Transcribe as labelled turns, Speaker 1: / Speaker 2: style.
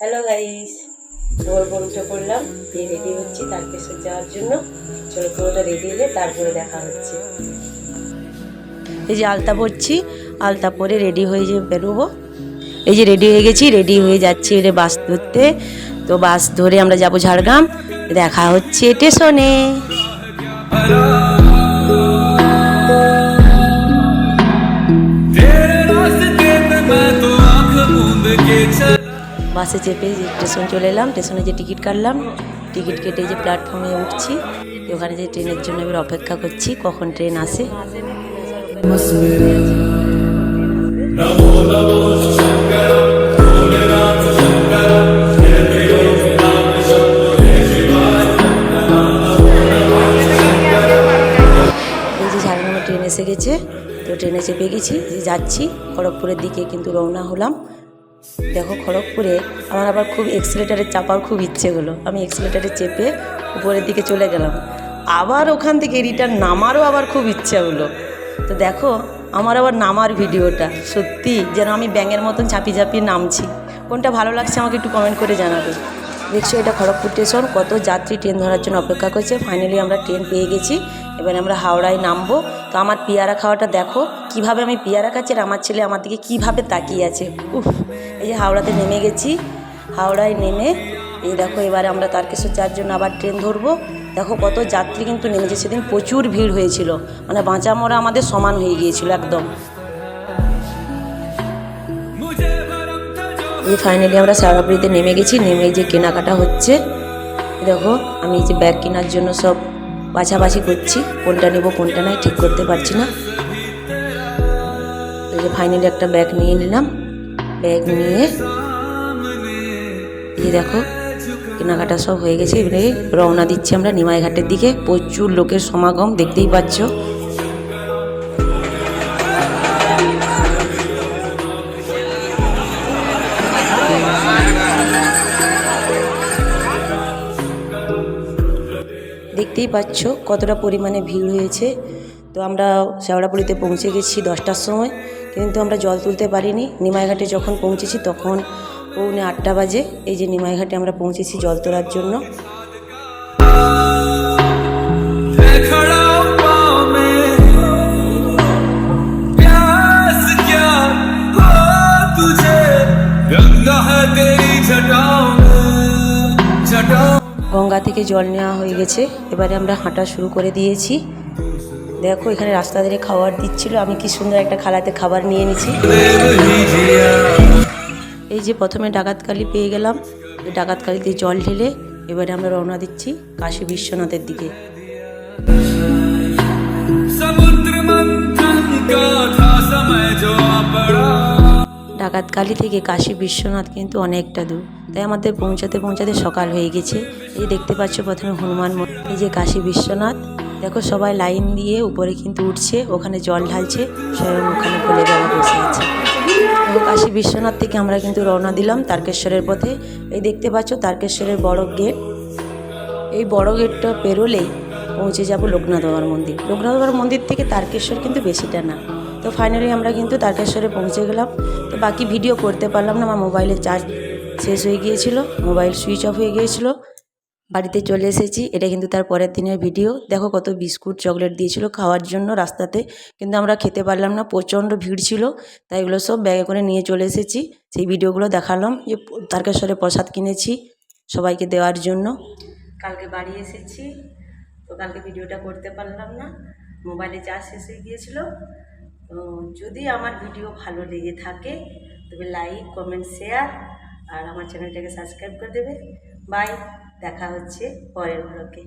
Speaker 1: Hello guys ভোর ভোর উঠে পড়লাম দিয়ে রেডি হচ্ছি তারকেশ্বর যাওয়ার জন্য চলো পুরোটা রেডি হলে তারপরে দেখা হচ্ছে এই যে আলতা পরছি আলতা পরে রেডি হয়ে যে বেরোবো এই যে রেডি হয়ে গেছি রেডি হয়ে যাচ্ছি রে বাস ধরতে তো বাস ধরে আমরা যাব ঝাড়গ্রাম দেখা হচ্ছে স্টেশনে
Speaker 2: तेरे रास्ते पे मैं तो आंख मूंद के चल
Speaker 1: বাসে চেপে যে স্টেশন চলে এলাম, স্টেশনে যে টিকিট কাটলাম, টিকিট কেটে যে প্ল্যাটফর্মে উঠছি, ওখানে যে ট্রেনের জন্য এবার অপেক্ষা করছি, কখন ট্রেন আসে। এই যে ট্রেন এসে গেছে, তো ট্রেনে চেপে গেছি, যাচ্ছি, খড়গপুরের দিকে কিন্তু রওনা হলাম। দেখো খড়গপুরে আমার আবার খুব এক্সিলেটারে চাপার খুব ইচ্ছে হলো। আমি এক্সিলেটারে চেপে উপরের দিকে চলে গেলাম। আবার ওখান থেকে রিটার্ন নামারও আবার খুব ইচ্ছে হলো। তো দেখো, আমার আবার নামার ভিডিওটা। সত্যি, যেন আমি ব্যাঙের মতন ঝাঁপি ঝাঁপিয়ে নামছি। কোনটা ভালো লাগছে আমাকে একটু কমেন্ট করে জানাবে। দেখছ, এটা খড়গপুর স্টেশন কত যাত্রী ট্রেন ধরার জন্য অপেক্ষা করছে। ফাইনালি আমরা ট্রেন পেয়ে গেছি। এবার আমরা হাওড়ায় নামবো। তো আমার পেয়ারা খাওয়াটা দেখো কীভাবে আমি পেয়ারা খাচ্ছি আর আমার ছেলে আমার দিকে কীভাবে তাকিয়ে আছে। উফ, এই যে হাওড়াতে নেমে গেছি। হাওড়ায় নেমে এই দেখো, এবারে আমরা তারকেশ্বর চারজন জন্য আবার ট্রেন ধরবো। দেখো কত যাত্রী কিন্তু নেমেছে, সেদিন প্রচুর ভিড় হয়েছিল। মানে বাঁচা মরা আমাদের সমান হয়ে গিয়েছিল একদম। এই ফাইনালি আমরা সারাবড়িতে নেমে গেছি, নেমে যে কেনাকাটা হচ্ছে। দেখো, আমি যে ব্যাগ কেনার জন্য সব বাছাবাছি করছি। কোনটা নেব, কোনটা নাই, ঠিক করতে পারছি না। এই যে ফাইনালি একটা ব্যাগ নিয়ে নিলাম। ব্যাগ নিয়ে এই দেখো, কেনাকাটা সব হয়ে গেছে। এবারে রওনা দিচ্ছি আমরা নিমাই ঘাটের দিকে। প্রচুর লোকের সমাগম, দেখতেই পাচ্ছ। দেখতেই পাচ্ছ কতটা পরিমাণে ভিড় হয়েছে। তো আমরা শেওড়াপুরিতে পৌঁছে গেছি দশটার সময়। কিন্তু আমরা জল তুলতে পারিনি। নিমাইঘাটে যখন পৌঁছেছি তখন পৌনে আটটা বাজে। এই যে নিমাইঘাটে আমরা পৌঁছেছি জল তোলার জন্য। গঙ্গা থেকে জল নেওয়া হয়ে গেছে। এবারে আমরা হাঁটা শুরু করে দিয়েছি। দেখো, এখানে রাস্তা ধরে খাবার দিচ্ছিল। আমি কি সুন্দর একটা খালাতে খাবার নিয়ে নিছি। এই যে প্রথমে ডাকাতকালি পেয়ে গেলাম। ডাকাতকালিতে জল ঢেলে এবারে আমরা রওনা দিচ্ছি কাশী বিশ্বনাথের দিকে। ডাকাতকালি থেকে কাশী বিশ্বনাথ কিন্তু অনেকটা দূর। তাই আমাদের পৌঁছাতে পৌঁছাতে সকাল হয়ে গেছে। এই দেখতে পাচ্ছ প্রথমে হনুমান এই যে কাশী বিশ্বনাথ দেখো সবাই লাইন দিয়ে উপরে কিন্তু উঠছে, ওখানে জল ঢালছে, স্বয়ং ওখানে বলে বাবা বসে আছে। কাশী বিশ্বনাথ থেকে আমরা কিন্তু রওনা দিলাম তারকেশ্বরের পথে। এই দেখতে পাচ্ছ তারকেশ্বরের বড় গেট। এই বড় গেটটা পেরোলেই পৌঁছে যাব লোকনাথ বাবার মন্দির। লোকনাথ বাবার মন্দির থেকে তারকেশ্বর কিন্তু বেশিটা না। তো ফাইনালি আমরা কিন্তু তারকেশ্বরে পৌঁছে গেলাম। তো বাকি ভিডিও করতে পারলাম না, আমার মোবাইলের চার্জ শেষ হয়ে গিয়েছিল মোবাইল সুইচ অফ হয়ে গিয়েছিল। বাড়িতে চলে এসেছি। এটা কিন্তু তার পরের দিনের ভিডিও। দেখো কত বিস্কুট, চকলেট দিয়েছিল খাওয়ার জন্য রাস্তাতে। কিন্তু আমরা খেতে পারলাম না, প্রচণ্ড ভিড় ছিল। তাই এগুলো সব ব্যাগে করে নিয়ে চলে এসেছি। সেই ভিডিওগুলো দেখালাম যে তারকেশ্বরে প্রসাদ কিনেছি সবাইকে দেওয়ার জন্য। কালকে বাড়ি এসেছি, তো কালকে ভিডিওটা করতে পারলাম না। মোবাইলে চার্জ শেষ হয়ে গিয়েছিল। তো যদি আমার ভিডিও ভালো লেগে থাকে, তবে লাইক কমেন্ট শেয়ার আর আমার চ্যানেলটাকে সাবস্ক্রাইব করে দেবে। বাই দেখা হচ্ছে পরের ব্লগে